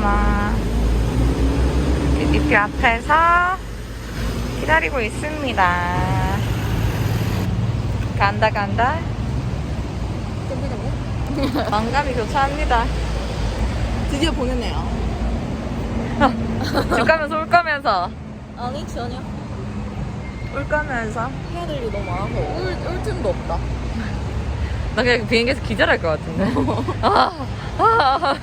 많아. 뷰티표 앞에서 기다리고 있습니다. 간다, 간다. 만감이 교차합니다. 드디어 보냈네요. 집 가면서 울 거면서. 아니 전혀 울 거면서. 해야 될게 너무 많아서 울, 울 틈도 없다. 나 그냥 비행기에서 기절할 것 같은데. 아, 아.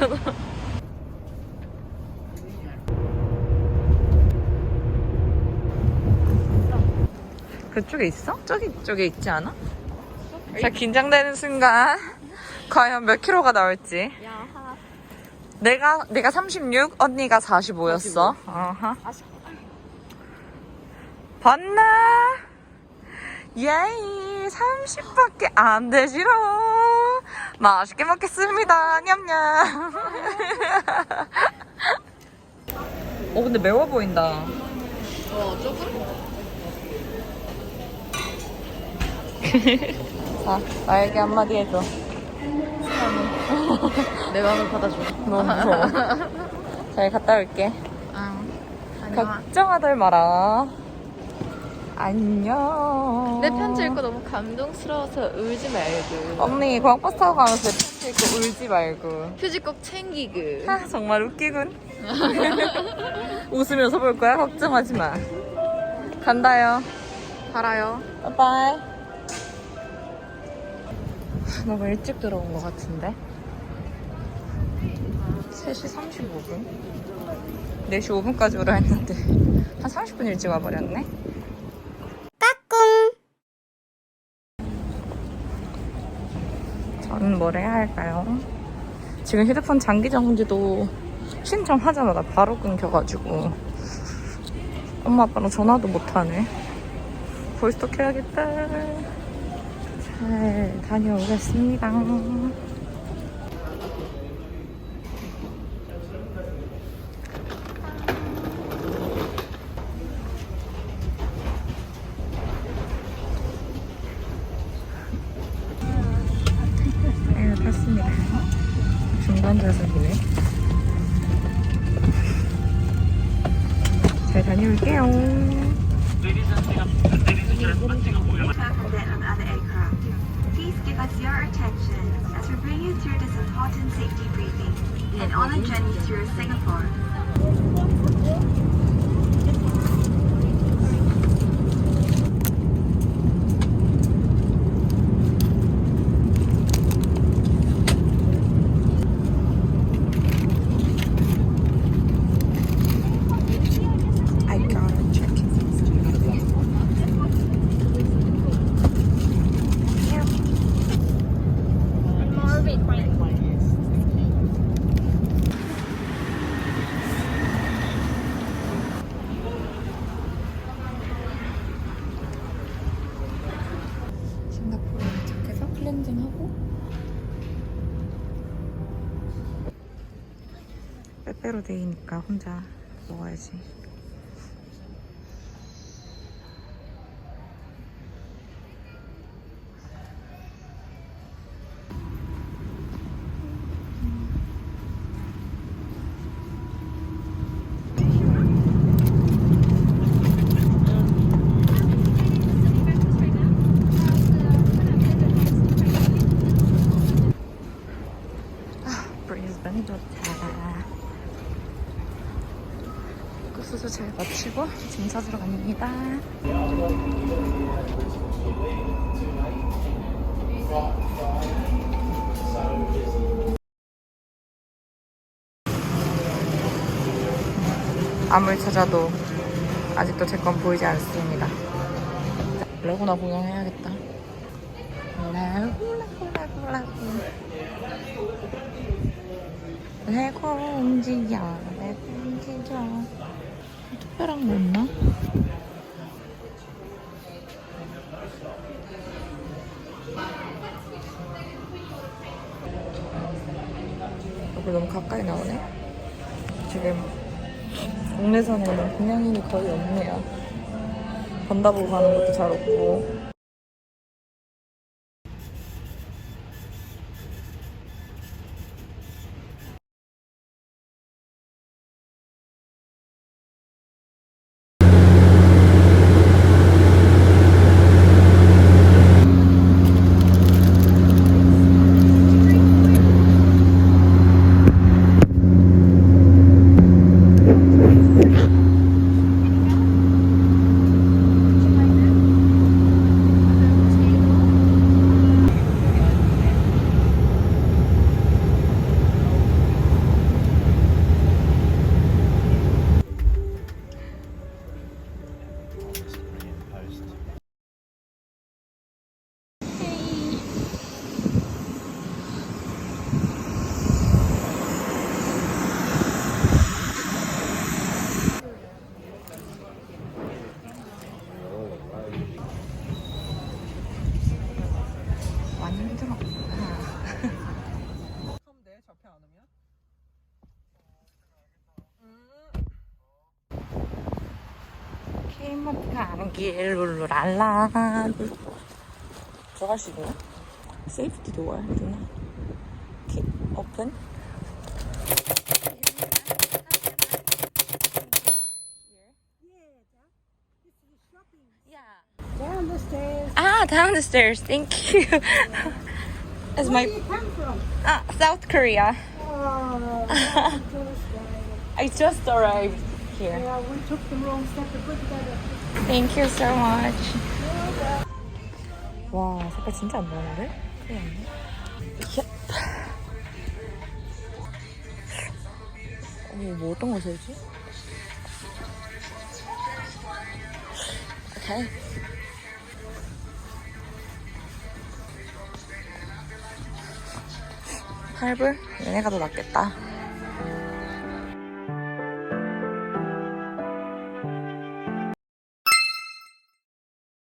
그쪽에 있어? 저기 쪽에 있지 않아? 자 긴장되는 순간 과연 몇 킬로가 나올지. 야하. 내가 내가 36, 언니가 45였어. 어허. 아쉽다. 봤나? 예이 30밖에 안 되지로. 맛있게 먹겠습니다. 냠냠. 어 근데 매워 보인다. 어 조금? 자 나에게 한마디 해줘. 내 마음을 받아줘. 너무 무서워. 잘 갔다 올게. 응. 걱정하들 마라. 안녕. 내 편지 읽고 너무 감동스러워서 울지 말고. 언니 공항버스 타고 가면서 편지 읽고 울지 말고. 표지 꼭 챙기고. 아, 정말 웃기군. 웃으면서 볼 거야? 걱정하지 마. 간다요. 달아요. 바이바이. 너무 일찍 들어온 것 같은데? 3시 35분? 4시 5분까지 오라 했는데 한 30분 일찍 와버렸네? 저는 뭘 해야 할까요? 지금 휴대폰 장기 정지도 신청하자마자 바로 끊겨가지고 엄마 아빠랑 전화도 못하네 보이스톡 해야겠다 잘 다녀오겠습니다 네, 탔습니다 중간 좌석이네 잘 다녀올게요 Please give us your attention as we bring you through this important safety briefing and on a journey through Singapore. 빼빼로 데이니까 혼자 먹어야지 브리즈번이 좋다. 수수 잘 마치고 짐 찾으러 갑니다. 아무리 찾아도 아직도 제 건 보이지 않습니다. 자, 레고나 구경해야겠다. 레고 레고 레고 레고 레고 움직여 레고 움직여 특별한 거 없나? 여기 너무 가까이 나오네. 지금 국내선에는 공양인이 거의 없네요. 번다보고 가는 것도 잘 없고 출근길 룰루랄라. 들어갈 수 있나? 세이프티 도어 되나? 키 오픈. Down the stairs. Ah, down the stairs. Thank you. As my Where do you come from? ah, South Korea. Oh, that's tourist I just arrived Here. Yeah, we took the wrong step to put together. Thank you so much. 와, 색깔 진짜 안 나는데? 큰일 났네. 야. 어머, 뭐 어떤 거 사야지? 오케이. 할불? 얘네가 더 낫겠다.